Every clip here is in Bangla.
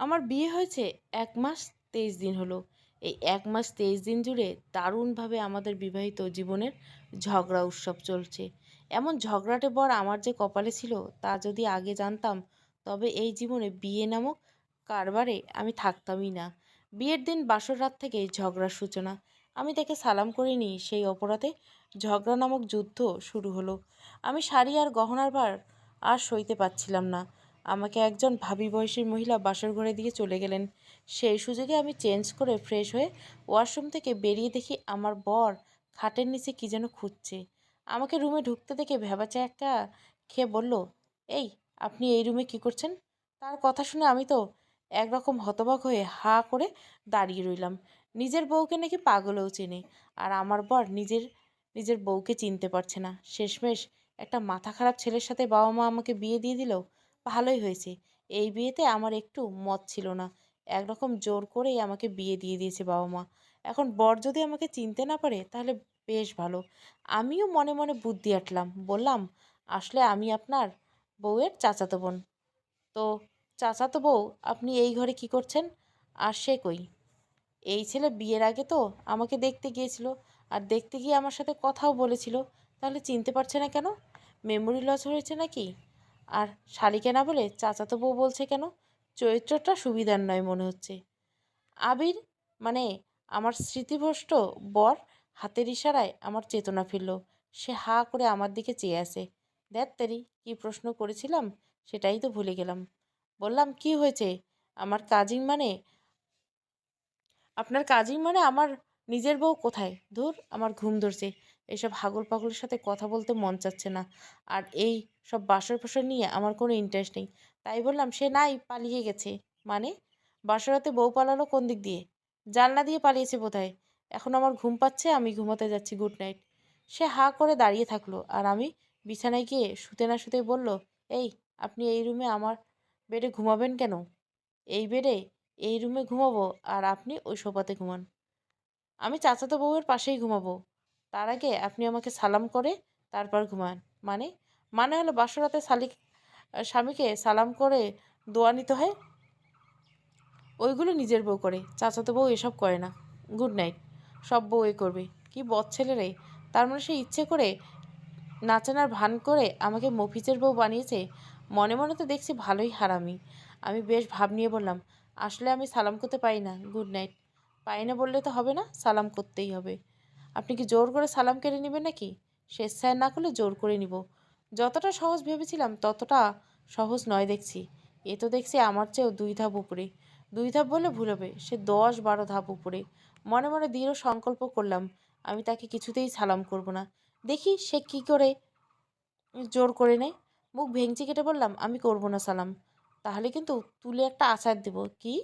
আমার বিয়ে হয়েছে এক মাস তেইশ দিন হলো। এই এক মাস তেইশ দিন জুড়ে দারুণভাবে আমাদের বিবাহিত জীবনের ঝগড়া উৎসব চলছে। এমন ঝগড়াটে বর আমার যে কপালে ছিল তা যদি আগে জানতাম, তবে এই জীবনে বিয়ে নামক কারবারে আমি থাকতামই না। বিয়ের দিন বাসর রাত থেকে ঝগড়ার সূচনা। আমি তাকে সালাম করিনি সেই অপরাধে ঝগড়া নামক যুদ্ধ শুরু হলো। আমি শাড়ি আর গহনার ভার আর সইতে পারছিলাম না। আমাকে একজন ভাবি বয়সী মহিলা বাসর ঘরে দিয়ে চলে গেলেন। সেই সুযোগে আমি চেঞ্জ করে ফ্রেশ হয়ে ওয়াশরুম থেকে বেরিয়ে দেখি আমার বর খাটের নিচে কী যেন খুঁজছে। আমাকে রুমে ঢুকতে দেখে ভেবাচা একটা খেয়ে বলল, এই, আপনি এই রুমে কি করছেন? তার কথা শুনে আমি তো একরকম হতবাক হয়ে হা করে দাঁড়িয়ে রইলাম। নিজের বউকে নাকি পাগলেও চেনে আর আমার বর নিজের নিজের বউকে চিনতে পারছে না। শেষমেশ একটা মাথা খারাপ ছেলের সাথে বাবা মা আমাকে বিয়ে দিয়ে দিল। ভালোই হয়েছে। এই বিয়েতে আমার একটু মত ছিল না। একরকম জোর করেই আমাকে বিয়ে দিয়ে দিয়েছে বাবা মা এখন বর যদি আমাকে চিনতে না পারে, তাহলে বেশ ভালো। আমিও মনে মনে বুদ্ধি আটলাম। বললাম, আসলে আমি আপনার বউয়ের চাচাতো বোন। তো চাচাতো বউ, আপনি এই ঘরে কি করছেন? আর সে কই? এই ছেলে বিয়ের আগে তো আমাকে দেখতে গিয়েছিল আর দেখতে গিয়ে আমার সাথে কথাও বলেছিল। তাহলে চিনতে পারছে না কেন? মেমোরি লস হয়েছে নাকি? আর শালিকে না বলে চাচাতো বউ বলছে কেন? চরিত্রটা সুবিধার নয় মনে হচ্ছে। আবির মানে আমার স্মৃতিভ্রষ্ট বর হাতের ইশারায় আমার চেতনা ফিরল। সে হা করে আমার দিকে চেয়ে আসে দেখ তেরি, কী প্রশ্ন করেছিলাম সেটাই তো ভুলে গেলাম। বললাম, কি হয়েছে? আমার কাজিন মানে আপনার কাজিন মানে আমার নিজের বউ কোথায়? ধুর, আমার ঘুম ধরছে। এইসব হাগল পাগলের সাথে কথা বলতে মন চাচ্ছে না। আর এই সব বাসর ফাসর নিয়ে আমার কোনো ইন্টারেস্ট নেই। তাই বললাম, সে নাই, পালিয়ে গেছে। মানে? বাসরাতে বউ পালালো কোন দিক দিয়ে? জানলা দিয়ে পালিয়েছে বোধহয়। এখন আমার ঘুম পাচ্ছে, আমি ঘুমাতে যাচ্ছি, গুড নাইট। সে হা করে দাঁড়িয়ে থাকল আর আমি বিছানায় গিয়ে শুতে না শুতেই বলল, এই, আপনি এই রুমে আমার বেডে ঘুমাবেন কেন? এই বেডে? এই রুমে ঘুমাবো আর আপনি ওই সোফাতে ঘুমান। আমি চাচাতো বউয়ের পাশেই ঘুমাবো। তার আগে আপনি আমাকে সালাম করে তারপর ঘুমান। মানে? মানে হলো বাসরাতে শালিক স্বামীকে সালাম করে দোয়া নিতে হয়। ওইগুলো নিজের বউ করে। চাচাতো বউ এসব করে না। গুড নাইট সব বউ এ করবে। কি বদ ছেলে রে। তার মানে সে ইচ্ছে করে নাচানার ভান করে আমাকে মফিজের বউ বানিয়েছে। মনে মনে তো দেখছি ভালোই হারামি। আমি বেশ ভাব নিয়ে বললাম, আসলে আমি সালাম করতে পারি না। গুড নাইট পাই না বললে তো হবে না। সালাম করতেই হবে। আপনি কি জোর করে সালাম কেড়ে নেবেন নাকি? স্বেচ্ছায় না করলে জোর করে নিব। যতটা সহজ ভেবেছিলাম, ততটা সহজ নয় দেখছি। এ তো দেখছি আমার চেয়েও দুই ধাপ উপরে। দুই ধাপ বলে ভুল হবে, সে দশ বারো ধাপ উপরে। মনে মনে দৃঢ় সংকল্প করলাম, আমি তাকে কিছুতেই সালাম করব না। দেখি সে কি করে জোর করে নেয়। মুখ ভেঙচি কেটে বললাম, আমি করব না সালাম। তাহলে কিন্তু তুলে একটা আচার দেব। কি?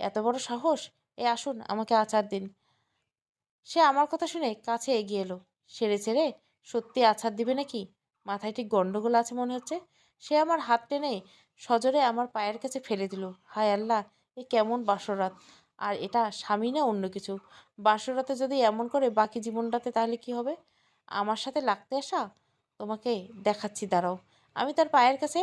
এত বড় সাহস? এ আসুন, আমাকে আচার দিন। সে আমার কথা শুনে কাছে এগিয়ে এলো। সেরে ছেড়ে সত্যি আছাড় দিবে নাকি? মাথায় ঠিক গন্ডগোল আছে মনে হচ্ছে। সে আমার হাত টেনে সজোরে আমার পায়ের কাছে ফেলে দিল। হায় আল্লাহ, এ কেমন বাসরাত। আর এটা স্বামী না অন্য কিছু? বাসরাতে যদি এমন করে বাকি জীবনটাতে তাহলে কি হবে? আমার সাথে লাগতে আসা? তোমাকে দেখাচ্ছি, দাঁড়াও। আমি তার পায়ের কাছে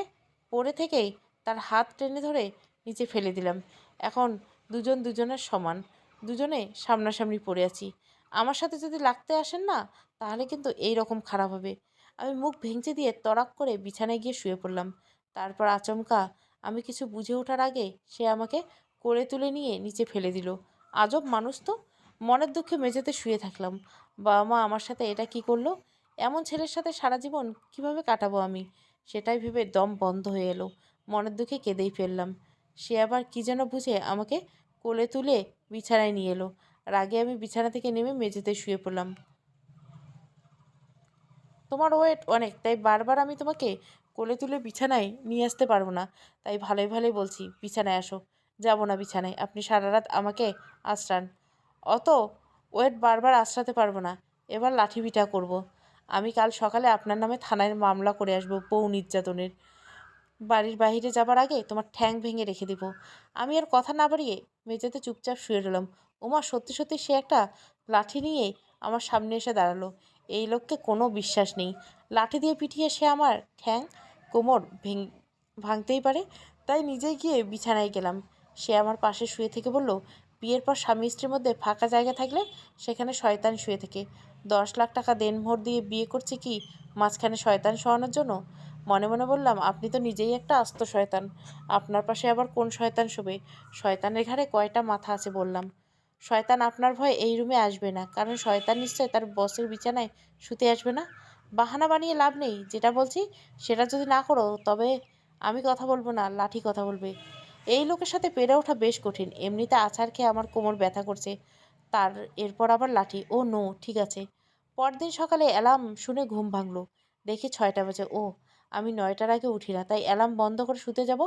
পড়ে থেকেই তার হাত টেনে ধরে নিচে ফেলে দিলাম। এখন দুজন দুজনের সমান। দুজনে সামনাসামনি পড়ে আছি। আমার সাথে যদি লাগতে আসেন না, তাহলে কিন্তু এই রকম খারাপ হবে। আমি মুখ ভেঙচে দিয়ে তরাক করে বিছানায় গিয়ে শুয়ে পড়লাম। তারপর আচমকা আমি কিছু বুঝে ওঠার আগে সে আমাকে করে তুলে নিয়ে নিচে ফেলে দিল। আজব মানুষ তো। মনের দুঃখে মেঝেতে শুয়ে থাকলাম। বাবা মা আমার সাথে এটা কি করল? এমন ছেলের সাথে সারা জীবন কীভাবে কাটাবো আমি? সেটাই ভেবে দম বন্ধ হয়ে এলো। মনের দুঃখে কেঁদেই ফেললাম। সে আবার কি যেন বুঝে আমাকে কোলে তুলে বিছানায় নিয়ে এলো। রাগে আমি বিছানা থেকে নেমে মেঝেতে শুয়ে পড়লাম। তোমার ওয়েট অনেক, তাই বারবার আমি তোমাকে কোলে তুলে বিছানায় নিয়ে আসতে পারব না। তাই ভালোই ভালোই বলছি, বিছানায় আসো। যাব না বিছানায়, আপনি সারা রাত আমাকে আশ্রান। অত ওয়েট বারবার আশ্রাতে পারব না। এবার লাঠি পিঠা করব। আমি কাল সকালে আপনার নামে থানায় মামলা করে আসব বউ নির্যাতনের। বাড়ির বাইরে যাবার আগে তোমার ঠ্যাং ভেঙে রেখে দিব। আমি আর কথা না বাড়িয়ে মেঝেতে চুপচাপ শুয়ে রইলাম। ওমা সত্যি সত্যি সে একটা লাঠি নিয়ে আমার সামনে এসে দাঁড়াল। এই লোককে কোনো বিশ্বাস নেই। লাঠি দিয়ে পিটিয়ে সে আমার ঠ্যাং, কোমর ভেঙ, ভাঙতেই পারে। তাই নিজে গিয়ে বিছানায় গেলাম। সে আমার পাশে শুয়ে থেকে বলল, বিয়ের পর স্বামী স্ত্রীর মধ্যে ফাঁকা জায়গা থাকলে সেখানে শয়তান শুয়ে থাকে। দশ লাখ টাকা দেন দেনমোহর দিয়ে বিয়ে করছে কি মাঝখানে শয়তান শোয়ানোর জন্য? মনে মনে বললাম, আপনি তো নিজেই একটা আস্ত শয়তান। আপনার পাশে আবার কোন শয়তান শোবে? শয়তানের ঘাড়ে কয়টা মাথা আছে বললাম। শয়তান আপনার ভয় এই রুমে আসবে না, কারণ শয়তান নিশ্চয় তার বসের বিছানায় শুতে আসবে না। বাহানা বানিয়ে লাভ নেই, যেটা বলছি সেটা যদি না করো, তবে আমি কথা বলব না, লাঠি কথা বলবে। এই লোকের সাথে পেরে ওঠা বেশ কঠিন, এমনিতে আছাড় খেয়ে আমার কোমর ব্যথা করছে। তার এরপর আবার লাঠি, ও নো, ঠিক আছে। পরদিন সকালে অ্যালার্ম শুনে ঘুম ভাঙলো। দেখি ছয়টা বাজে, ও, আমি নয়টার আগে উঠি না, তাই অ্যালার্ম বন্ধ করে শুতে যাব।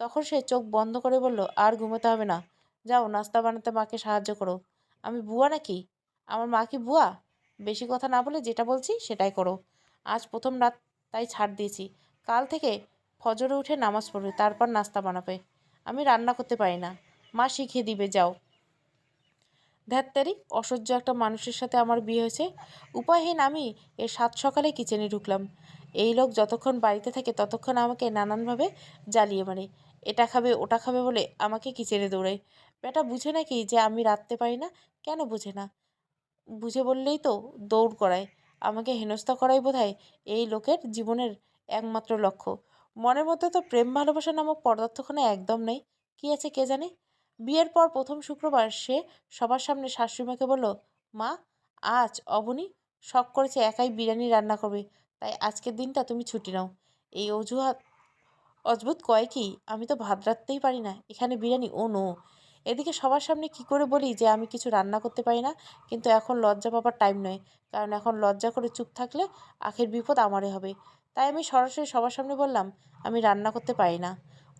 তখন সে চোখ বন্ধ করে বলল, আর ঘুমোতে হবে না। যাও, নাস্তা বানাতে মাকে সাহায্য করো। আমি বুয়া নাকি? আমার মা কি বুয়া বেশি কথা না বলে যেটা বলছি সেটাই করো। আজ প্রথম রাত, তাই ছাড় দিয়েছি। কাল থেকে ফজরে উঠে নামাজ পড়বে, তারপর নাস্তা বানাবে। আমি রান্না করতে পারি না। মা শিখিয়ে দিবে, যাও। ধ্যাত্তারি অসহ্য একটা মানুষের সাথে আমার বিয়ে হয়েছে। উপায়হীন আমি এর সাত সকালে কিচেনে ঢুকলাম। এই লোক যতক্ষণ বাড়িতে থাকে ততক্ষণ আমাকে নানানভাবে জ্বালিয়ে মারে। এটা খাবে, ওটা খাবে বলে আমাকে কিচেনে দৌড়ায়। বেটা বুঝে নাকি যে আমি রাঁধতে পারি না? কেন বুঝে না? বুঝে বললেই তো দৌড় করায়। আমাকে হেনস্থা করাই বোধহয় এই লোকের জীবনের একমাত্র লক্ষ্য। মনের মধ্যে তো প্রেম ভালোবাসা নামক পদার্থখানে একদম নেই। কি আছে কে জানে? বিয়ের পর প্রথম শুক্রবার সে সবার সামনে শাশুড়িমাকে বলল, মা, আজ অবনী শখ করেছে একাই বিরিয়ানি রান্না করবে, তাই আজকের দিনটা তুমি ছুটি নাও। এই অজুহাত অদ্ভুত কয় কি, আমি তো ভাত রাখতেই পারি না। এখানে বিরিয়ানি ও নো। এদিকে সবার সামনে কি করে বলি যে আমি কিছু রান্না করতে পারি না, কিন্তু এখন লজ্জা পাবার টাইম নয়। কারণ এখন লজ্জা করে চুপ থাকলে আখের বিপদ আমারে হবে। তাই আমি সরাসরি সবার সামনে বললাম, আমি রান্না করতে পারি না।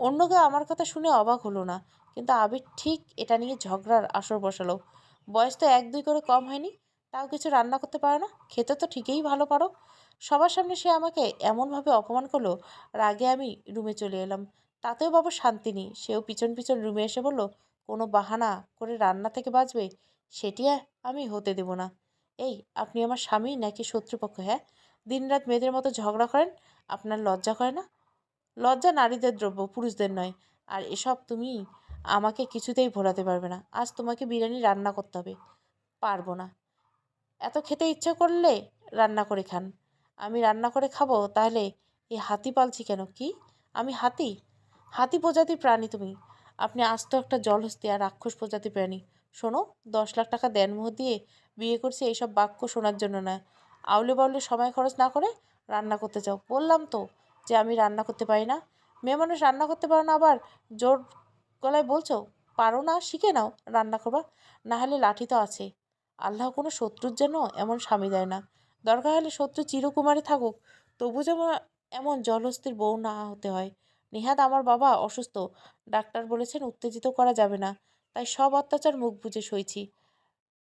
অন্য কেউ আমার কথা শুনে অবাক হলো না, কিন্তু আবির ঠিক এটা নিয়ে ঝগড়ার আসর বসালো। বয়স তো এক দুই করে কম হয়নি, তাও কিছু রান্না করতে পারো না? খেতে তো ঠিকই ভালো পারো। সবার সামনে সে আমাকে এমনভাবে অপমান করল, রাগে আমি রুমে চলে এলাম। তাতেও বাবা শান্তি নেই। সেও পিছন পিছন রুমে এসে বলল কোনো বাহানা করে রান্না থেকে বাঁচবে? সেটি আমি হতে দেব না। এই, আপনি আমার স্বামী নাকি শত্রুপক্ষ হ্যাঁ? দিনরাত মেয়েদের মতো ঝগড়া করেন? আপনার লজ্জা করে না? লজ্জা নারীদের দ্রব্য, পুরুষদের নয়। আর এসব তুমি আমাকে কিছুতেই ভোলাতে পারবে না। আজ তোমাকে বিরিয়ানি রান্না করতে হবে। পারব না। এত খেতে ইচ্ছে করলে রান্না করে খান। আমি রান্না করে খাব, তাহলে এই হাতি পালছি কেন? কি? আমি হাতি? হাতি প্রজাতির প্রাণী তুমি। আপনি আস্ত একটা জলহস্তি আর রাক্ষস প্রজাতি প্রাণী। শোনো, দশ লাখ টাকা দেন দেনমোহ দিয়ে বিয়ে করছি এইসব বাক্য শোনার জন্য না। আউলে বাউলে সময় খরচ না করে রান্না করতে চাও বললাম তো যে আমি রান্না করতে পারি না। মেয়ে মানুষ রান্না করতে পারো না আবার জোর গলায় বলছো? পারো না, শিখে নাও, রান্না করবা। না হলে লাঠি তো আছে। আল্লাহ কোনো শত্রুর জন্য এমন স্বামী দেয় না। দরকার হলে শত্রু চিরকুমারে থাকুক, তবু যেমন এমন জলস্থির বউ না হতে হয়। নেহাত আমার বাবা অসুস্থ। ডাক্তার বলেছেন উত্তেজিত করা যাবে না। তাই সব অত্যাচার মুখ বুঝে সইছি।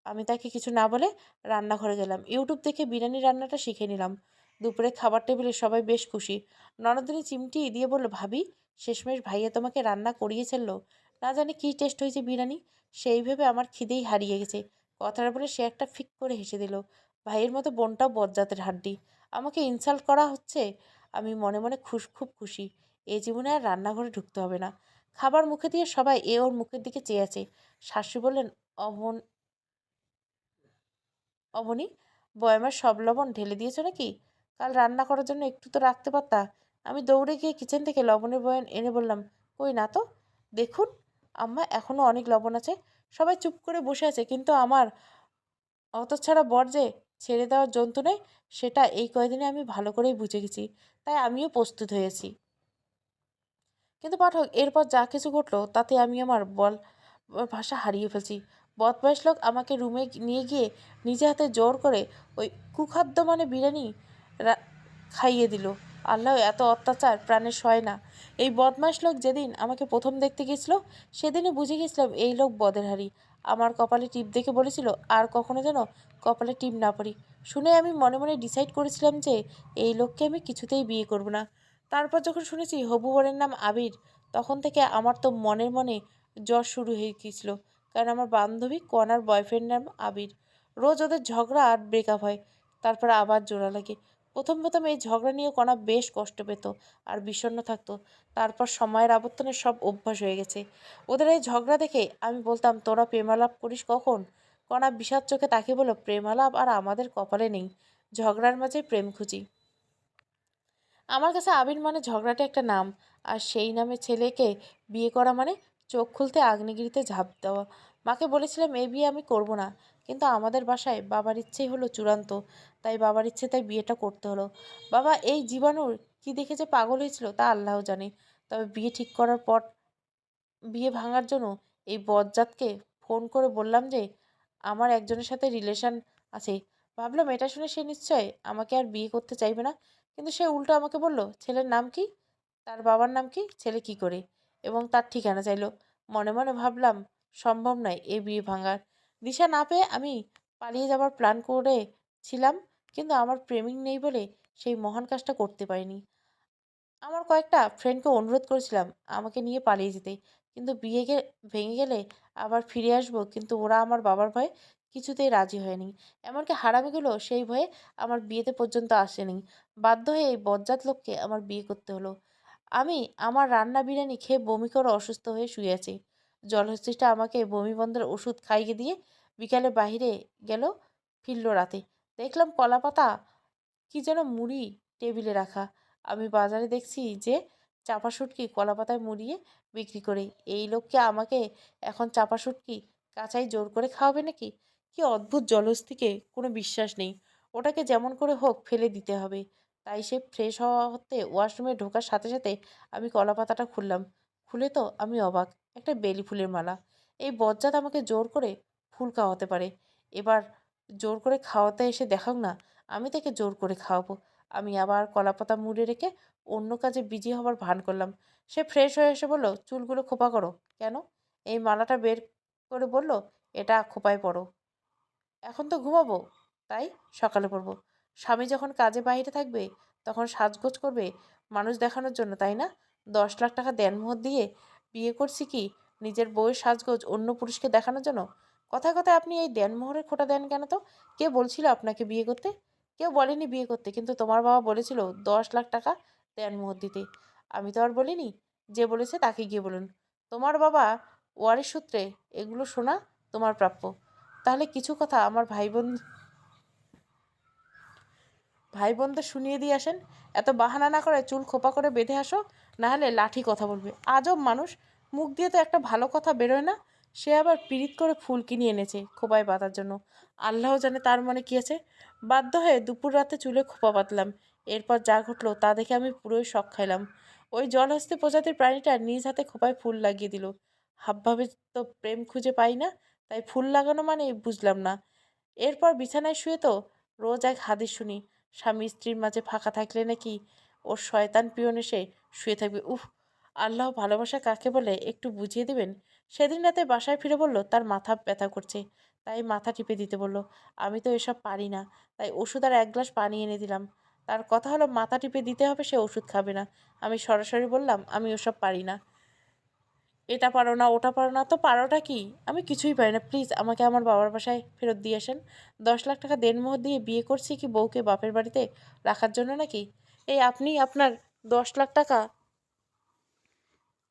আমি তাকে কিছু না বলে রান্নাঘরে গেলাম। ইউটিউব দেখে বিরিয়ানি রান্নাটা শিখে নিলাম। দুপুরে খাবার টেবিলে সবাই বেশ খুশি। ননদিনী চিমটি দিয়ে বলল, ভাবি, শেষমেশ ভাইয়া তোমাকে রান্না করিয়েছিল না জানি কী টেস্ট হয়েছে বিরিয়ানি? সেই ভেবে আমার খিদেই হারিয়ে গেছে। কথাটা বলে সে একটা ফিক করে হেসে দিল, ভাইয়ের মতো বোনটাও বজ্জাতের হাড্ডি। আমাকে ইনসাল্ট করা হচ্ছে? আমি মনে মনে খুশ, খুব খুশি। এ জীবনে আর রান্নাঘরে ঢুকতে হবে না। খাবার মুখে দিয়ে সবাই এ ওর মুখের দিকে চেয়ে আছে। শাশুড়ি বললেন অমন অবনী, বয়ামের সব লবণ ঢেলে দিয়েছ নাকি? কাল রান্না করার জন্য একটু তো রাখতে পারতা। আমি দৌড়ে গিয়ে কিচেন থেকে লবণের বয়ান এনে বললাম, কই না তো? দেখুন, আম্মা এখনও অনেক লবণ আছে। সবাই চুপ করে বসে আছে, কিন্তু আমার অত ছাড়া বর যে ছেড়ে দেওয়ার জন্তু নেই সেটা এই কয়দিনে আমি ভালো করেই বুঝে গেছি। তাই আমিও প্রস্তুত হয়েছি কিন্তু পাঠক, এরপর যা কিছু ঘটলো তাতে আমি আমার বল ভাষা হারিয়ে ফেলছি। বদমাইশ লোক আমাকে রুমে নিয়ে গিয়ে নিজে হাতে জোর করে ওই কুখাদ্য মানে বিরিয়ানি খাইয়ে দিল। আল্লাহ, এত অত্যাচার প্রাণে সয় না। এই বদমাইশ লোক যেদিন আমাকে প্রথম দেখতে গেছিল সেদিনই বুঝে গেছিলাম এই লোক বদের হারি আমার কপালে টিপ দেখে বলেছিল, আর কখনো যেন কপালে টিপ না পড়ি। শুনে আমি মনে মনে ডিসাইড করেছিলাম যে, এই লোককে আমি কিছুতেই বিয়ে করব না। তারপর যখন শুনেছি হবু বরের নাম আবির, তখন থেকে আমার তো মনের মনে জ্বর শুরু হয়ে গিয়েছিল, কারণ আমার বান্ধবী কনার বয়ফ্রেন্ড নাম আবির। রোজ ওদের ঝগড়া আর ব্রেকআপ হয়, তারপর আবার জোড়া লাগে। প্রথম প্রথম এই ঝগড়া নিয়ে কণা বেশ কষ্ট পেত আর বিষণ্ণ থাকতো। তারপর সময়ের আবর্তনে সব অভ্যাস হয়ে গেছে। ওদের এই ঝগড়া দেখে আমি বলতাম, তোরা প্রেমালাপ করিস কখন? কণা বিষাদ চোখে তাকিয়ে বলল, প্রেমালাপ আর আমাদের কপালে নেই। ঝগড়ার মাঝে প্রেম খুঁজি। আমার কাছে আবির মানে ঝগড়াটা একটা নাম, আর সেই নামে ছেলেকে বিয়ে করা মানে চোখ খুলতে আগ্নেগিরিতে ঝাঁপ দেওয়া। মাকে বলেছিলাম এই বিয়ে আমি করব না। কিন্তু আমাদের বাসায় বাবার ইচ্ছেই হলো চূড়ান্ত, তাই বাবার ইচ্ছে, তাই বিয়েটা করতে হলো। বাবা, এই জীবাণুর কি দেখে যে পাগল হয়েছিল তা আল্লাহ জানে। তবে বিয়ে ঠিক করার পর, বিয়ে ভাঙার জন্য এই বজ্জাতকে ফোন করে বললাম যে, আমার একজনের সাথে রিলেশন আছে। ভাবলাম, এটা শুনে সে নিশ্চয় আমাকে আর বিয়ে করতে চাইবে না? কিন্তু সে উল্টো আমাকে বলল, ছেলের নাম কি? তার বাবার নাম কি? ছেলে কি করে? এবং তার ঠিকানা চাইলো। মনে মনে ভাবলাম, সম্ভব নয়, এ বিয়ে ভাঙার। দিশা না পেয়ে আমি পালিয়ে যাবার প্ল্যান করেছিলাম কিন্তু আমার প্রেমিক নেই বলে সেই মহান কাজটা করতে পারিনি। আমার কয়েকটা ফ্রেন্ডকে অনুরোধ করেছিলাম, আমাকে নিয়ে পালিয়ে যেতে। কিন্তু বিয়ে ভেঙে গেলে আবার ফিরে আসব, কিন্তু ওরা আমার বাবার ভয়ে কিছুতেই রাজি হয়নি। এমনকি হারামিগুলো সেই ভয়ে আমার বিয়েতে পর্যন্ত আসেনি। বাধ্য হয়ে এই বজ্জাত লোককে আমার বিয়ে করতে হলো। আমি আমার রান্না বিরিয়ানি খেয়ে বমি করে অসুস্থ হয়ে শুয়ে আছি। জলহস্তিটা আমাকে বমি বন্ধের ওষুধ খাইয়ে দিয়ে বিকালে বাইরে গেল, ফিরল রাতে। দেখলাম কলা পাতা কি যেন মুড়ি টেবিলে রাখা। আমি বাজারে দেখছি যে চাপা শুটকি কলা পাতায় মুড়িয়ে বিক্রি করে। এই লোককে আমাকে এখন চাপা শুটকি কাঁচাই জোর করে খাওয়াবে নাকি? কি অদ্ভুত জলহস্তিকে কোনো বিশ্বাস নেই। ওটাকে যেমন করে হোক ফেলে দিতে হবে। তাই সে ফ্রেশ হওয়া হতে ওয়াশরুমে ঢোকার সাথে সাথে আমি কলা পাতাটা খুললাম। খুলে তো আমি অবাক, একটা বেলি ফুলের মালা। এই বজ্জাত আমাকে জোর করে ফুল খাওয়াতে পারে। এবার জোর করে খাওয়াতে এসে দেখাও না, আমি তাকে জোর করে খাওয়াবো। আমি আবার কলাপাতা মুড়ে রেখে অন্য কাজে বিজি হবার ভান করলাম। সে ফ্রেশ হয়ে এসে বলল, চুলগুলো খোপা করো। কেন? এই মালাটা বের করে বলল, এটা খোপায় পড়ো। এখন তো ঘুমাবো, তাই সকালে পড়ব। স্বামী যখন কাজে বাইরে থাকবে, তখন সাজগোজ করবে মানুষ দেখানোর জন্য, তাই না? দশ লাখ টাকা দেনমোহর দিয়ে বিয়ে করছি কি নিজের বউয়ের সাজগোজ অন্য পুরুষকে দেখানোর জন্য? কথায় কথায় আপনি এই দেনমোহরের খোটা দেন কেন তো? কে বলছিল আপনাকে বিয়ে করতে? কেউ বলেনি বিয়ে করতে, কিন্তু তোমার বাবা বলেছিল দশ লাখ টাকা দেনমোহর দিতে। আমি তো আর বলিনি, যে বলেছে তাকে গিয়ে বলুন। তোমার বাবা ওয়ারের সূত্রে এগুলো শোনা তোমার প্রাপ্য। তাহলে কিছু কথা আমার ভাই বোন ভাই বোনদের শুনিয়ে দিয়ে আসেন। এত বাহানা না করে চুল খোপা করে বেঁধে আসো, না হলে লাঠি কথা বলবে। আজব মানুষ, মুখ দিয়ে তো একটা ভালো কথা বেরোয় না। সে আবার পিরিত করে ফুল কিনে এনেছে খোপায় বাঁধার জন্য। আল্লাহ জানে তার মনে কী আছে। বাধ্য হয়ে দুপুর রাতে চুলে খোপা পাতলাম এরপর যা ঘটলো তা দেখে আমি পুরোই শখ খাইলাম। ওই জলহস্তি প্রজাতির প্রাণীটা নিজ হাতে খোপায় ফুল লাগিয়ে দিল। হাবভাবে তো প্রেম খুঁজে পাই না। তাই ফুল লাগানো মানে বুঝলাম না। এরপর বিছানায় শুয়ে তো রোজ এক হাদিস শুনি, স্বামী স্ত্রীর মাঝে ফাঁকা থাকলে নাকি ওর শয়তান পিয়ন এসে শুয়ে থাকবে। উফ, আল্লাহ ভালোবাসা কাকে বলে একটু বুঝিয়ে দেবেন? সেদিন রাতে বাসায় ফিরে বলল, তার মাথা ব্যথা করছে। তাই মাথা টিপে দিতে বলল, আমি তো এসব পারি না। তাই ওষুধ আর এক গ্লাস পানি এনে দিলাম। তার কথা হলো, মাথা টিপে দিতে হবে, সে ওষুধ খাবে না। আমি সরাসরি বললাম, আমি ওসব পারি না। এটা পারো না, ওটা পারো না, তো পারোটা কি? আমি কিছুই পারি না। প্লিজ আমাকে আমার বাবার বাসায় ফেরত দিয়ে আসেন। দশ লাখ টাকা দেনমোহর দিয়ে বিয়ে করছি কি বউকে বাপের বাড়িতে রাখার জন্য নাকি? এই আপনি আপনার দশ লাখ টাকা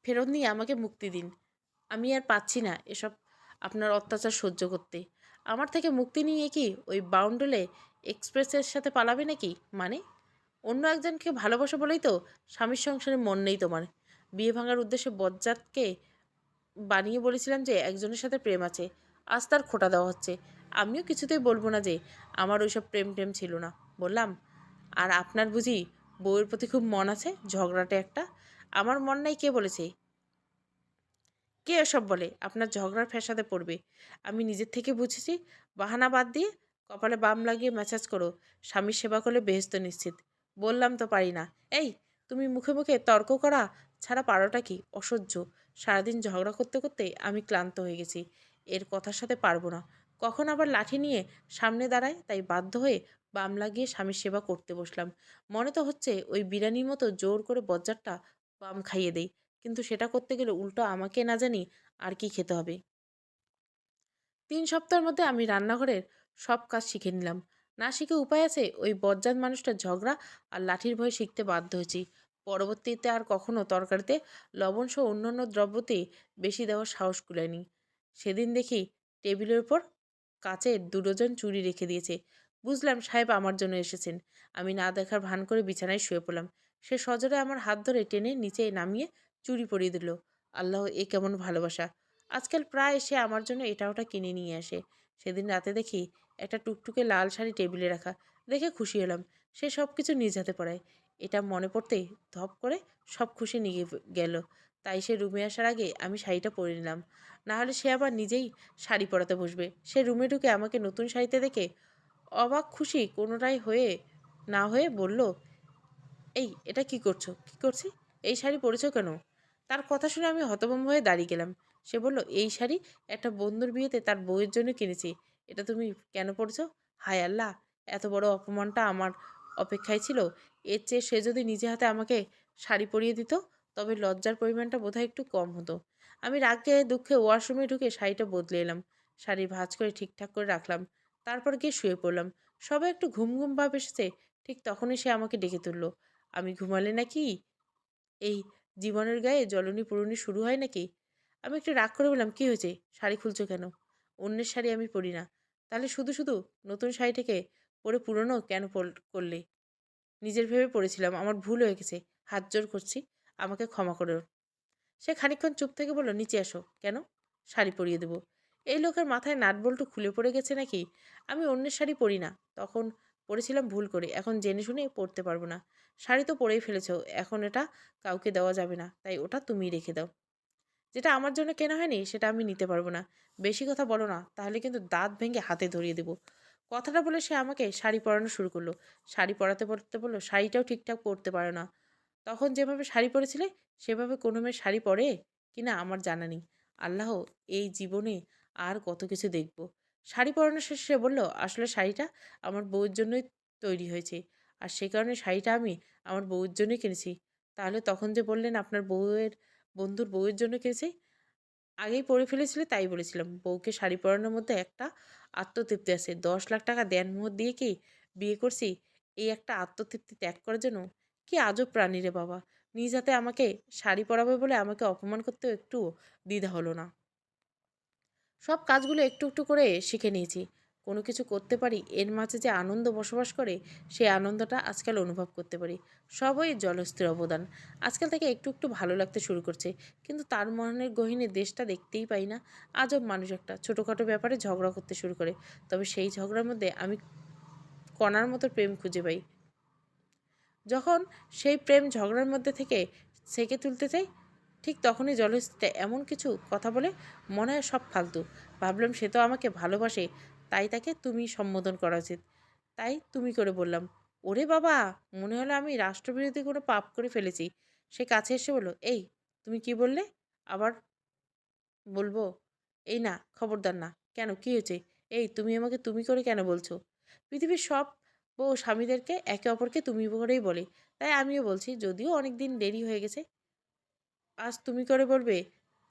ফেরত নিয়ে আমাকে মুক্তি দিন। আমি আর পাচ্ছি না এসব আপনার অত্যাচার সহ্য করতে। আমার থেকে মুক্তি নিয়ে কি ওই বাউন্ডলে এক্সপ্রেসের সাথে পালাবে নাকি? মানে? অন্য একজনকে ভালোবাসো বলেই তো স্বামীর সংসারে মন নেই তোমার। বিয়ে ভাঙার উদ্দেশ্যে বজ্জাতকে বানিয়ে বলেছিলাম যে একজনের সাথে প্রেম আছে, আজ তার খোটা দেওয়া হচ্ছে। আমিও কিছুতেই বলব না যে আমার ওইসব প্রেম টেম ছিল না। বললাম, আর আপনার বুঝি বউয়ের প্রতি খুব মন আছে? ঝগড়াটে একটা? আমার মন নাই, কে বলেছে? কে এসব বলে? আপনার ঝগড়ার ফ্যাসাদে পড়বে। আমি নিজের থেকে বুঝেছি, বাহানা বাদ দিয়ে কপালে বাম লাগিয়ে ম্যাসাজ করো, স্বামীর সেবা করলে বেহেস্ত নিশ্চিত। বললাম তো পারি না। এই, তুমি মুখে মুখে তর্ক করা ছাড়া পারোটা কি? অসহ্য। সারাদিন ঝগড়া করতে করতে আমি ক্লান্ত হয়ে গেছি। এর কথার সাথে পারব না। কখন আবার লাঠি নিয়ে সামনে দাঁড়ায়, তাই বাধ্য হয়ে বাম লাগিয়ে স্বামীর সেবা করতে বসলাম। মনে তো হচ্ছে ওই বিরিয়ানির মতো জোর করে বজ্জারটা বাম খাইয়ে দেই। কিন্তু সেটা করতে গেলে উল্টো আমাকে না জানি আর কি খেতে হবে। তিন সপ্তাহের মধ্যে আমি রান্নাঘরের সব কাজ শিখে নিলাম। না শিখে উপায় আছে ওই বজ্জাত মানুষটা ঝগড়া আর লাঠির ভয় শিখতে বাধ্য হয়েছি। পরবর্তীতে আর কখনও তরকারিতে লবণ সহ অন্যান্য দ্রব্যতে বেশি দেওয়ার সাহস কুলায়নি। সেদিন দেখি টেবিলের উপর কাচের দু ডজন চুড়ি রেখে দিয়েছে। বুঝলাম সাহেব আমার জন্য এসেছেন। আমি না দেখার ভান করে বিছানায় শুয়ে পড়লাম। সে সজরে আমার হাত ধরে টেনে নিচে নামিয়ে চুড়ি পরিয়ে দিল। আল্লাহ এ কেমন ভালোবাসা। আজকাল প্রায় সে আমার জন্য এটা ওটা কিনে নিয়ে আসে। সেদিন রাতে দেখি একটা টুকটুকে লাল শাড়ি টেবিলে রাখা। দেখে খুশি হলাম। সে সব কিছু নিজ হাতে পড়ায় এটা মনে পড়তেই ধপ করে সব খুশি নিয়ে গেল। তাই সে রুমে আসার আগে আমি শাড়িটা পরে নিলাম। নাহলে সে আবার নিজেই শাড়ি পরাতে বসবে। সে রুমে ঢুকে আমাকে নতুন শাড়িতে দেখে অবাক খুশি কোনোটাই হয়ে না হয়ে বলল, এই, এটা কি করছ? কি করছি? এই শাড়ি পরেছো কেন? তার কথা শুনে আমি হতভম্ব হয়ে দাঁড়িয়ে গেলাম। সে বলল, এই শাড়ি একটা বন্ধুর বিয়েতে তার বউয়ের জন্য কিনেছি। এটা তুমি কেন পড়ছো হায় আল্লাহ, এত বড় অপমানটা আমার অপেক্ষায় ছিল। এর চেয়ে সে যদি নিজে হাতে আমাকে শাড়ি পরিয়ে দিত, তবে লজ্জার পরিমাণটা বোধহয় একটু কম হতো। আমি রাগে দুঃখে ওয়াশরুমে ঢুকে শাড়িটা বদলে এলাম। শাড়ি ভাঁজ করে ঠিকঠাক করে রাখলাম। তারপর গিয়ে শুয়ে পড়লাম। সবাই একটু ঘুম ঘুম ভাব এসেছে। ঠিক তখনই সে আমাকে ডেকে তুলল। আমি ঘুমালে নাকি? এই জীবনের গায়ে জ্বলনি পুরনি শুরু হয় নাকি? আমি একটু রাগ করে বললাম, কী হয়েছে? শাড়ি খুলছো কেন? অন্যের শাড়ি আমি পরি না। তাহলে শুধু শুধু নতুন শাড়িটাকে পরে পুরনো কেন করলে? নিজের ভেবে পড়েছিলাম, আমার ভুল হয়ে গেছে, হাত জোর করছি, আমাকে ক্ষমা করো সে খানিকক্ষণ চুপ থেকে বলল, নিচে আসো কেন? শাড়ি পরিয়ে দেবো। এই লোকের মাথায় নাটবল্টু খুলে পড়ে গেছে নাকি? আমি অন্যের শাড়ি পরি না। তখন পরেছিলাম ভুল করে, এখন জেনে শুনে পরতে পারব না। শাড়ি তো পরেই ফেলেছ, এখন এটা কাউকে দেওয়া যাবে না, তাই ওটা তুমি রেখে দাও। যেটা আমার জন্য কেনা হয়নি, সেটা আমি নিতে পারব না। বেশি কথা বলো না, তাহলে কিন্তু দাঁত ভেঙে হাতে ধরিয়ে দেবো। কথাটা বলে সে আমাকে শাড়ি পরানো শুরু করল। শাড়ি পরাতে পরতে বলল, শাড়িটাও ঠিকঠাক পরতে পারে না। তখন যেভাবে শাড়ি পরেছিলে, সেভাবে কোনো মেয়ে শাড়ি পরে কিনা আমার জানা নেই। আল্লাহ, এই জীবনে আর কত কিছু দেখব। শাড়ি পরানো শেষে সে বলল, আসলে শাড়িটা আমার বউয়ের জন্যই তৈরি হয়েছে। আর সে কারণে শাড়িটা আমি আমার বউয়ের জন্যই কিনেছি। তাহলে তখন যে বললেন, আপনার বউয়ের, বন্ধুর বউয়ের জন্য কিনেছি? আগেই পরে ফেলেছিলে, তাই বলেছিলাম। বউকে শাড়ি পরানোর মধ্যে একটা আত্মতৃপ্তি আছে। দশ লাখ টাকা দেন মোহর দিয়ে কি বিয়ে করছি? এই একটা আত্মতৃপ্তি ত্যাগ করার জন্য? কি আজও প্রাণী রে বাবা! নিজ হাতে আমাকে শাড়ি পরাবে বলে আমাকে অপমান করতেও একটু দ্বিধা হলো না। সব কাজগুলো একটু একটু করে শিখে নিয়েছি। কোনো কিছু করতে পারি, এর মাঝে যে আনন্দ বসবাস করে, সেই আনন্দটা আজকাল অনুভব করতে পারি। সবই জলস্থির অবদান। আজকাল থেকে একটু একটু ভালো লাগতে শুরু করছে। কিন্তু তার মনের গহিনে দেশটা দেখতেই পাই না। আজব মানুষ একটা। ছোটোখাটো ব্যাপারে ঝগড়া করতে শুরু করে। তবে সেই ঝগড়ার মধ্যে আমি কণার মতো প্রেম খুঁজে পাই। যখন সেই প্রেম ঝগড়ার মধ্যে থেকে সেকে তুলতে চাই, ঠিক তখনই জলস্থিতে এমন কিছু কথা বলে, মনে হয় সব ফালতু। ভাবলাম সে তো আমাকে ভালোবাসে। তাই তাকে তুমি সম্বোধন করা উচিত। তাই তুমি করে বললাম, ওরে বাবা, মনে হলো আমি রাষ্ট্রবিরোধী কোনো পাপ করে ফেলেছি। সে কাছে এসে বলল, এই, তুমি কি বললে? আবার বলব, এই না, খবরদার না, কেন, কি হয়েছে? এই, তুমি আমাকে তুমি করে কেন বলছো? পৃথিবীর সব বউ স্বামীদেরকে একে অপরকে তুমি করেই বলে। তাই আমিও বলছি, যদিও অনেক দিন দেরি হয়ে গেছে, আজ তুমি করে বলবে,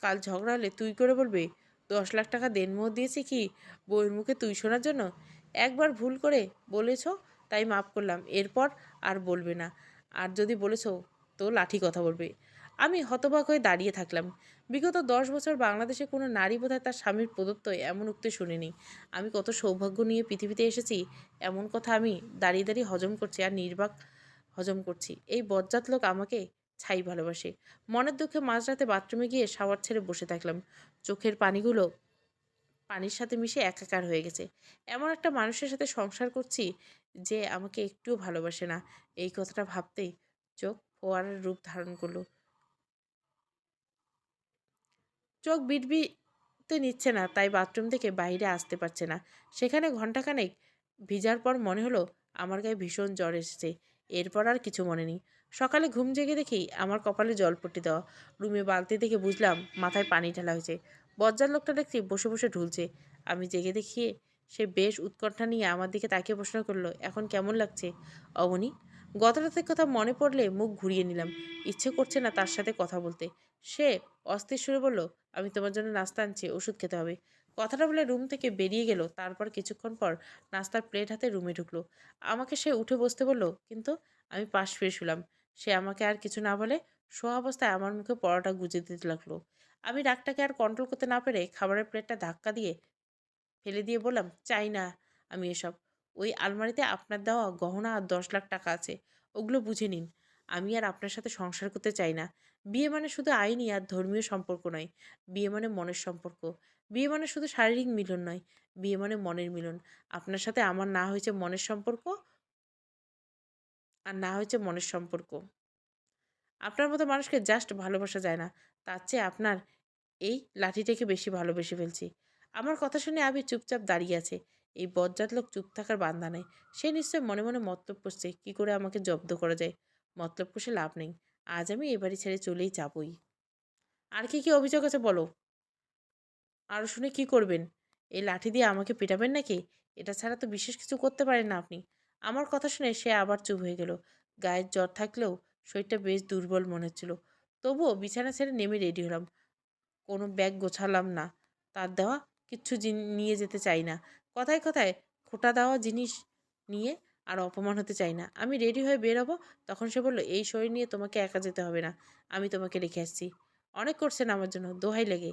কাল ঝগড়া হলে তুই করে বলবে দশ লাখ টাকা দেনমোহ দিয়েছি কি বইয়ের মুখে তুই শোনার জন্য? একবার ভুল করে বলেছ, তাই মাফ করলাম। এরপর আর বলবে না। আর যদি বলেছ, তো লাঠি কথা বলবে। আমি হতবাক হয়ে দাঁড়িয়ে থাকলাম। বিগত দশ বছর বাংলাদেশে কোনো নারী বোধহয় তার স্বামীর প্রদত্ত এমন উক্তি শুনিনি। আমি কত সৌভাগ্য নিয়ে পৃথিবীতে এসেছি, এমন কথা আমি দাঁড়িয়ে দাঁড়িয়ে হজম করছি আর নির্বাক হজম করছি। এই বজ্জাত লোক আমাকে ছাই ভালোবাসে। মনের দুঃখে মাঝরাতে বাথরুমে গিয়ে শাওয়ার ছেড়ে বসে থাকলাম। চোখের পানিগুলো পানির সাথে মিশে একাকার হয়ে গেছে। এমন একটা মানুষের সাথে সংসার করছি যে আমাকে একটুও ভালোবাসে না। এই কথাটা ভাবতেই চোখ ফোয়ারের রূপ ধারণ করল। চোখ বিটবিতে নিচ্ছে না, তাই বাথরুম থেকে বাইরে আসতে পারছে না। সেখানে ঘন্টাখানেক ভিজার পর মনে হলো, আমার গায়ে ভীষণ জ্বর এসেছে। এরপর আর কিছু মনে নেই। সকালে ঘুম জেগে দেখি আমার কপালে জল পট্টি দেওয়া। রুমে বালতি দেখে বুঝলাম মাথায় পানি ঢালা হয়েছে। বজ্জার লোকটা দেখছি বসে বসে ঢুলছে। আমি জেগে দেখিয়ে সে বেশ উৎকণ্ঠা নিয়ে আমার দিকে তাকিয়ে প্রশ্ন করল, এখন কেমন লাগছে? অবনী গত রাতের কথা মনে পড়লে মুখ ঘুরিয়ে নিলাম। ইচ্ছে করছে না তার সাথে কথা বলতে। সে অস্থির সুরে বলল, আমি তোমার জন্য নাস্তা আনছি, ওষুধ খেতে হবে। কথাটা বলে রুম থেকে বেরিয়ে গেল। তারপর কিছুক্ষণ পর নাস্তার প্লেট হাতে রুমে ঢুকলো। আমাকে সে উঠে বসতে বলল, কিন্তু আমি পাশ ফিরে শুলাম। সে আমাকে আর কিছু না বলে শোয়া অবস্থায় আমার মুখে পরোটা গুজে দিতে লাগল। আমি রাগটাকে আর কন্ট্রোল করতে না পেরে খাবারের প্লেটটা ধাক্কা দিয়ে ফেলে দিয়ে বললাম, চাই না আমি এসব। ওই আলমারিতে আপনার দেওয়া গহনা আর দশ লাখ টাকা আছে। ওগুলো বুঝে নিন। আমি আর আপনার সাথে সংসার করতে চাই না। বিয়ে মানে শুধু আইনি আর ধর্মীয় সম্পর্ক নয়, বিয়ে মানে মনের সম্পর্ক। বিয়ে মানে শুধু শারীরিক মিলন নয়, বিয়ে মানে মনের মিলন। আপনার সাথে আমার না হয়েছে মনের সম্পর্ক আর না হয়েছে মনের সম্পর্ক। আপনার মতো মানুষকে জাস্ট ভালোবাসা যায় না, তার চেয়ে আপনার এই লাঠিটাকে বেশি ভালোবেসে ফেলছি। আমার কথা শুনে আবি চুপচাপ দাঁড়িয়ে আছে, এই বজ্জাত লোক চুপ থাকার বান্ধা নেই সে নিশ্চয় মনে মনে মতলব করছে, কি করে আমাকে জব্দ করা যায়? মতলব কষে লাভ নেই। আজ আমি এ বাড়ি ছেড়ে চলেই যাবই। আর কি কি অভিযোগ আছে বলো? আর শুনে কি করবেন? এই লাঠি দিয়ে আমাকে পেটাবেন নাকি? এটা ছাড়া তো বিশেষ কিছু করতে পারেন না আপনি। আমার কথা শুনে সে আবার চুপ হয়ে গেল। গায়ের জ্বর থাকলেও শরীরটা বেশ দুর্বল মনে হচ্ছিল। তবুও বিছানা ছেড়ে নেমে রেডি হলাম। কোনো ব্যাগ গোছালাম না। তার দেওয়া কিচ্ছু নিয়ে যেতে চাই না। কথায় কথায় খোটা দেওয়া জিনিস নিয়ে আর অপমান হতে চাই না। আমি রেডি হয়ে বের হব তখন সে বলল, এই শরীর নিয়ে তোমাকে একা যেতে হবে না, আমি তোমাকে রেখে আসছি। অনেক করছেন আমার জন্য, দোহাই লেগে।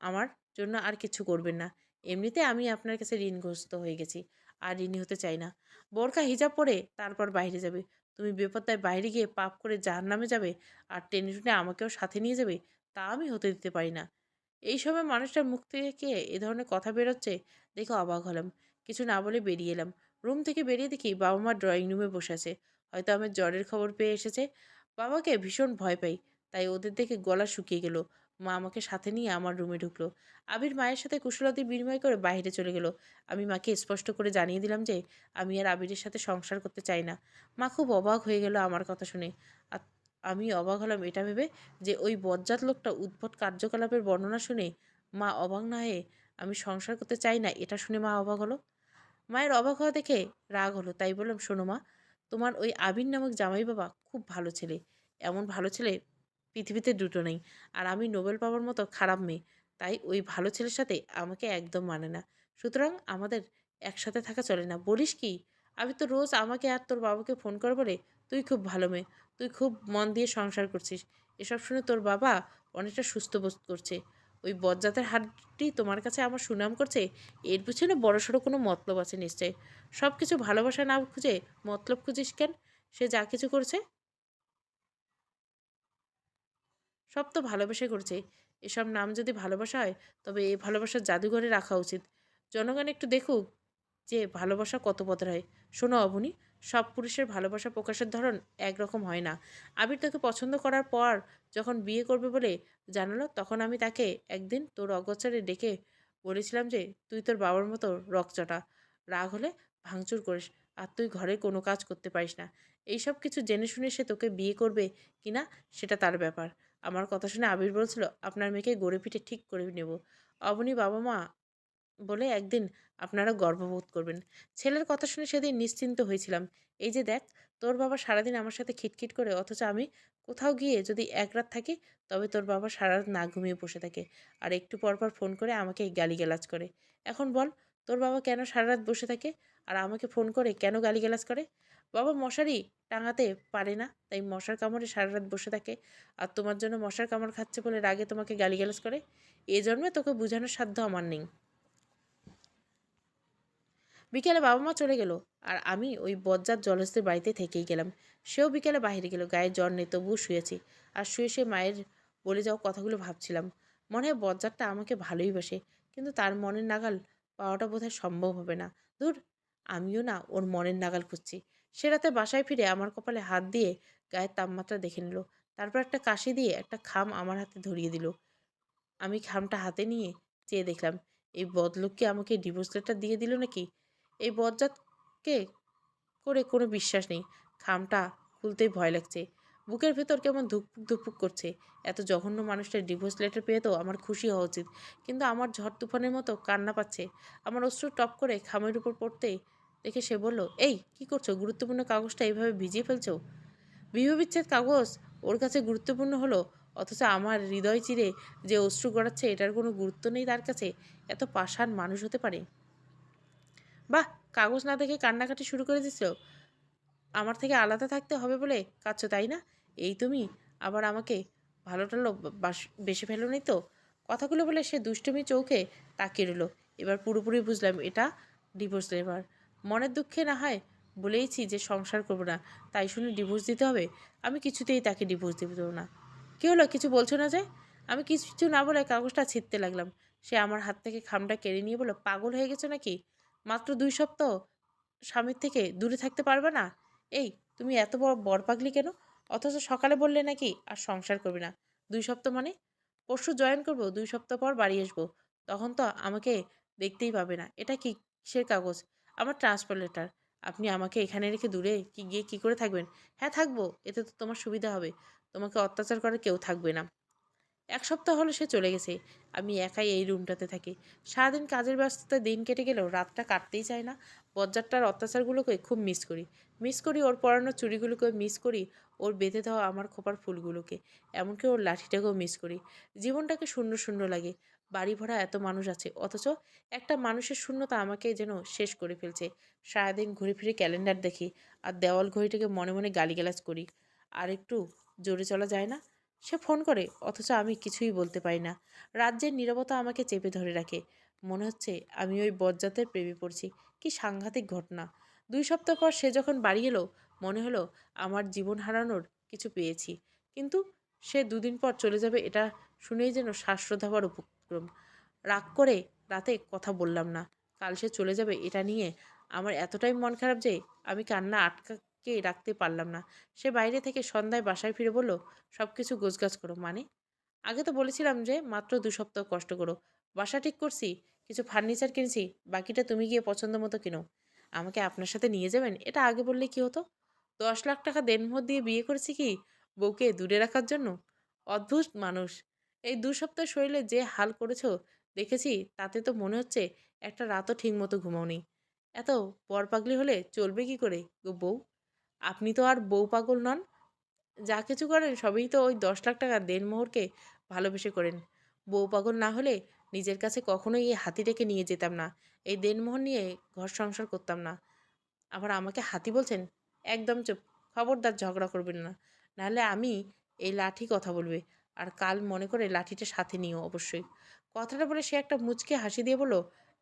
আমার জন্য আর কিছু করবেন না। এমনিতে আমি আপনার কাছে ঋণগ্রস্ত হয়ে গেছি, আর ঋণী হতে চাই না। বোরখা, হিজাব পরে তারপর বাইরে যাবে। তুমি বেপত্তায় বাইরে গিয়ে পাপ করে জাহার নামে যাবে, আর টেনে টুনে আমাকেও সাথে নিয়ে যাবে, তা আমি হতে দিতে পারি না। এই সময় মানুষটার মুখ থেকে এ ধরনের কথা বেরোচ্ছে, দেখে অবাক হলাম। কিছু না বলে বেরিয়ে এলাম। রুম থেকে বেরিয়ে দেখি বাবা মা ড্রয়িং রুমে বসে আছে। হয়তো আমার জ্বরের খবর পেয়ে এসেছে। বাবাকে ভীষণ ভয় পাই, তাই ওদের দেখে গলা শুকিয়ে গেল। মা আমাকে সাথে নিয়ে আমার রুমে ঢুকলো। আবির মায়ের সাথে কুশলতি বিনিময় করে বাইরে চলে গেল। আমি মাকে স্পষ্ট করে জানিয়ে দিলাম যে, আমি আর আবিরের সাথে সংসার করতে চাই না। মা খুব অবাক হয়ে গেল আমার কথা শুনে। আর আমি অবাক হলাম এটা ভেবে যে, ওই বজ্জাত লোকটা উদ্ভট কার্যকলাপের বর্ণনা শুনে মা অবাক না হয়ে, আমি সংসার করতে চাই না এটা শুনে মা অবাক হলো। মায়ের অবাক হওয়া দেখে রাগ হলো। তাই বললাম, শোনো মা, তোমার ওই আবির নামক জামাই বাবা খুব ভালো ছেলে। এমন ভালো ছেলে পৃথিবীতে দুটো নেই। আর আমি নোবেল পাওয়ার মতো খারাপ মেয়ে। তাই ওই ভালো ছেলের সাথে আমাকে একদম মানে না। সুতরাং আমাদের একসাথে থাকা চলে না। বলিস কি? আমি তো রোজ আমাকে আর তোর বাবাকে ফোন করে বলে তুই খুব ভালো মেয়ে। তুই খুব মন দিয়ে সংসার করছিস। এসব শুনে তোর বাবা অনেকটা সুস্থ বোধ করছে। ওই বজ্জাতের হাটটি তোমার কাছে আমার সুনাম করছে, এর পিছনে বড়সড় কোনো মতলব আছে নিশ্চয়। সব কিছু ভালোবাসা না খুঁজে মতলব খুঁজিস কেন? সে যা কিছু করছে। সব তো ভালোবেসে করছে। এসব নাম যদি ভালোবাসা হয়, তবে এই ভালোবাসা জাদুঘরে রাখা উচিত। জনগণ একটু দেখুক যে ভালোবাসা কত পথের হয় শোনো অবনী সব পুরুষের ভালোবাসা প্রকাশের ধরন একরকম হয় না। আবির তোকে পছন্দ করার পর যখন বিয়ে করবে বলে জানালো, তখন আমি তাকে একদিন তোর অগোচরে ডেকে বলেছিলাম যে, তুই তোর বাবার মতো রকচটা। রাগ হলে ভাঙচুর করিস আর তুই ঘরে কোনো কাজ করতে পারিস না। এইসব কিছু জেনে শুনে সে তোকে বিয়ে করবে কি না, সেটা তার ব্যাপার। আমার কথা শুনে আবির বলছিল, আপনার মেয়েকে গড়ে পিঠে ঠিক করে নেব। অবনী বাবা মা বলে একদিন আপনারা গর্ববোধ করবেন। ছেলের কথা শুনে সেদিন নিশ্চিন্ত হয়েছিলাম। এই যে দেখ, তোর বাবা সারাদিন আমার সাথে খিটখিট করে, অথচ আমি কোথাও গিয়ে যদি এক রাত থাকি, তবে তোর বাবা সারা রাত না ঘুমিয়ে বসে থাকে আর একটু পর পর ফোন করে আমাকে গালিগালাজ করে। এখন বল, তোর বাবা কেন সারা রাত বসে থাকে আর আমাকে ফোন করে কেন গালিগালাজ করে? বাবা মশারি টাঙাতে পারে না, তাই মশার কামড়ে সারা রাত বসে থাকে আর তোমার জন্য মশার কামড় খাচ্ছে বলে রাগে তোমাকে গালিগালাজ করে? এ তোকে বোঝানোর সাধ্য আমার নেই। বিকেলে বাবা মা চলে গেল আর আমি ওই বজ্জাত জলস্থের বাড়িতে থেকেই গেলাম। সেও বিকেলে বাইরে গেল, গায়ে জ্বর নেই, তবুও শুয়েছি। আর শুয়ে শুয়ে মায়ের বলে যাওয়া কথাগুলো ভাবছিলাম। মনে হয় বজ্জাতটা আমাকে ভালোই বাসে, কিন্তু তার মনের নাগাল পাওয়াটা বোধহয় সম্ভব হবে না। দূর আমিও না ওর মনের নাগাল খুঁজছি। সে রাতে বাসায় ফিরে আমার কপালে হাত দিয়ে গায়ের তাপমাত্রা দেখে নিল। তারপর একটা কাশি দিয়ে একটা খাম আমার হাতে ধরিয়ে দিল। আমি খামটা হাতে নিয়ে চেয়ে দেখলাম, এই বদলোককে আমাকে ডিভোর্স লেটার দিয়ে দিল নাকি? এই বজ্জাতকে করে কোনো বিশ্বাস নেই। খামটা খুলতেই ভয় লাগছে। বুকের ভেতর কেমন ধুকপুক ধুকপুক করছে। এত জঘন্য মানুষটার ডিভোর্স লেটার পেয়ে তো আমার খুশি হওয়া উচিত। কিন্তু আমার ঝড় তুফানের মতো কান্না পাচ্ছে। আমার অশ্রু টপ করে খামের উপর পড়তেই দেখে সে বলল, এই, কি করছ? গুরুত্বপূর্ণ কাগজটা এইভাবে ভিজিয়ে ফেলছো? বিবাহ বিচ্ছেদ কাগজ ওর কাছে গুরুত্বপূর্ণ হলো, অথচ আমার হৃদয় চিরে যে অশ্রু গড়াচ্ছে এটার কোনো গুরুত্ব নেই তার কাছে। এত পাষাণ মানুষ হতে পারে। বাহ, কাগজ না দেখে কান্নাকাটি শুরু করে দিছিল আমার থেকে আলাদা থাকতে হবে বলে কাচ্ছ তাই না? এই তুমি, আবার আমাকে ভালো টালো বাস- বেসে ফেলো নি তো? কথাগুলো বলে সে দুষ্টুমি চৌকে তাকিয়ে রইল। এবার পুরোপুরি বুঝলাম এটা ডিভোর্স লেবার। মনের দুঃখে না হয় বলেইছি যে সংসার করব না, তাই শুনে ডিভোর্স দিতে হবে। আমি কিছুতেই তাকে ডিভোর্স দিব না। কী হলো, কিছু বলছো না যে? আমি কিছু না বলে কাগজটা ছিঁড়তে লাগলাম। সে আমার হাত থেকে খামটা কেড়ে নিয়ে বলল, পাগল হয়ে গেছো নাকি? মাত্র দুই সপ্তাহ? স্বামীর থেকে দূরে থাকতে পারবে না? এই, তুমি এত বড় বর পাগলি কেন? অথচ সকালে বললে নাকি আর সংসার করবে না। দুই সপ্তাহ মানে? পরশু জয়েন করব, দুই সপ্তাহ পর বাড়ি আসব। তখন তো আমাকে দেখতেই পাবে না। এটা কি কিসের কাগজ? আমার ট্রান্সফার লেটার। আপনি আমাকে এখানে রেখে দূরে কি গিয়ে কি করে থাকবেন? হ্যাঁ থাকব। এতে তো তোমার সুবিধা হবে। তোমাকে অত্যাচার করার কেউ থাকবে না। এক সপ্তাহ হলো সে চলে গেছে। আমি একাই এই রুমটাতে থাকি। সারাদিন কাজের ব্যস্ততায় দিন কেটে গেলেও রাতটা কাটতেই চায় না। বজ্জারটার অত্যাচারগুলোকে খুব মিস করি। মিস করি ওর পরানো চুড়িগুলোকে মিস করি, ওর বেঁধে দেওয়া আমার খোপার ফুলগুলোকে। এমনকি ওর লাঠিটাকেও মিস করি। জীবনটাকে শূন্য শূন্য লাগে। বাড়ি ভরা এত মানুষ আছে। অথচ একটা মানুষের শূন্যতা আমাকে যেন শেষ করে ফেলছে। সারাদিন ঘুরে ফিরে ক্যালেন্ডার দেখি আর দেওয়াল ঘড়িটাকে মনে মনে গালিগালাজ করি। আর একটু জোরে চলা যায় না? সে ফোন করে, অথচ আমি কিছুই বলতে পারি না। রাজ্যের নীরবতা আমাকে চেপে ধরে রাখে। মনে হচ্ছে আমি ওই বজ্জাতের প্রেমে পড়ছি। কি সাংঘাতিক ঘটনা। দুই সপ্তাহ পর সে যখন বাড়ি এলো, মনে হলো আমার জীবন হারানোর কিছু পেয়েছি। কিন্তু সে দুদিন পর চলে যাবে এটা শুনেই যেন শ্বাসরোধাবার উপক্রম। রাগ করে রাতে কথা বললাম না। কাল সে চলে যাবে এটা নিয়ে আমার এতটাই মন খারাপ যে আমি কান্না আটকাকে রাখতে পারলাম না। সে বাইরে থেকে সন্ধ্যায় বাসায় ফিরে বলল সব কিছু গোছগাছ করো মানে? আগে তো বলেছিলাম যে, মাত্র দু সপ্তাহ কষ্ট করো। বাসা ঠিক করছি, কিছু ফার্নিচার কিনছি, বাকিটা তুমি গিয়ে পছন্দ মতো কিনো। আমাকে আপনার সাথে নিয়ে যাবেন? এটা আগে বললে কি হতো? দশ লাখ টাকা দেনমোহর দিয়ে বিয়ে করেছি কি বউকে দূরে রাখার জন্য? অদ্ভুত মানুষ। এই দু সপ্তাহ শরীরে যে হাল করেছ, দেখেছি, তাতে তো মনে হচ্ছে একটা রাতও ঠিক মতো ঘুমাওনি। এত পর পাগলি হলে চলবে কি করে গো বউ? আপনি তো আর বউ পাগল নন। যা কিছু করেন সবই তো ওই দশ লাখ টাকা দেনমোহরকে ভালোবেসে করেন। বউ পাগল না হলে নিজের কাছে কখনোই এই হাতিটাকে নিয়ে যেতাম না। এই দেনমোহর নিয়ে ঘর সংসার করতাম না। আবার আমাকে হাতি বলছেন, একদম চুপ, খবরদার ঝগড়া করবেন না। নাহলে আমি এই লাঠি কথা বলবে। আর কাল মনে করে লাঠিটা সাথে নিও অবশ্যই। কথাটা বলে সে একটা মুচকে হাসি দিয়ে বলল,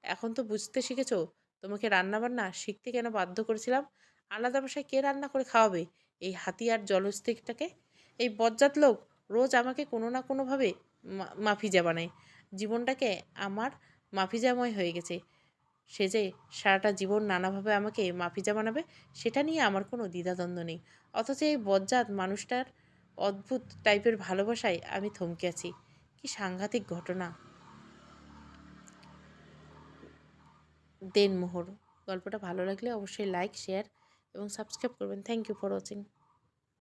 এখন তো বুঝতে শিখেছো, তোমাকে রান্না বান্না শিখতে কেন বাধ্য করেছিলাম? আলাদা বাসায় কে রান্না করে খাওয়াবে? এই হাতি আর জলস্থিকটাকে এই বজ্জাত লোক রোজ আমাকে কোনো না কোনোভাবে মাফিজা বানায়। জীবনটাকে আমার মাফিজাময় হয়ে গেছে। সে যে সারাটা জীবন নানাভাবে আমাকে মাফিজা বানাবে, সেটা নিয়ে আমার কোনো দ্বিধাদ্বন্দ্ব নেই। অথচ এই বজ্জাত মানুষটার অদ্ভুত টাইপের ভালোবাসায় আমি থমকে আছি। কি সাংঘাতিক ঘটনা। দেনমোহর। গল্পটা ভালো লাগলে অবশ্যই লাইক, শেয়ার এবং সাবস্ক্রাইব করবেন। Thank you for watching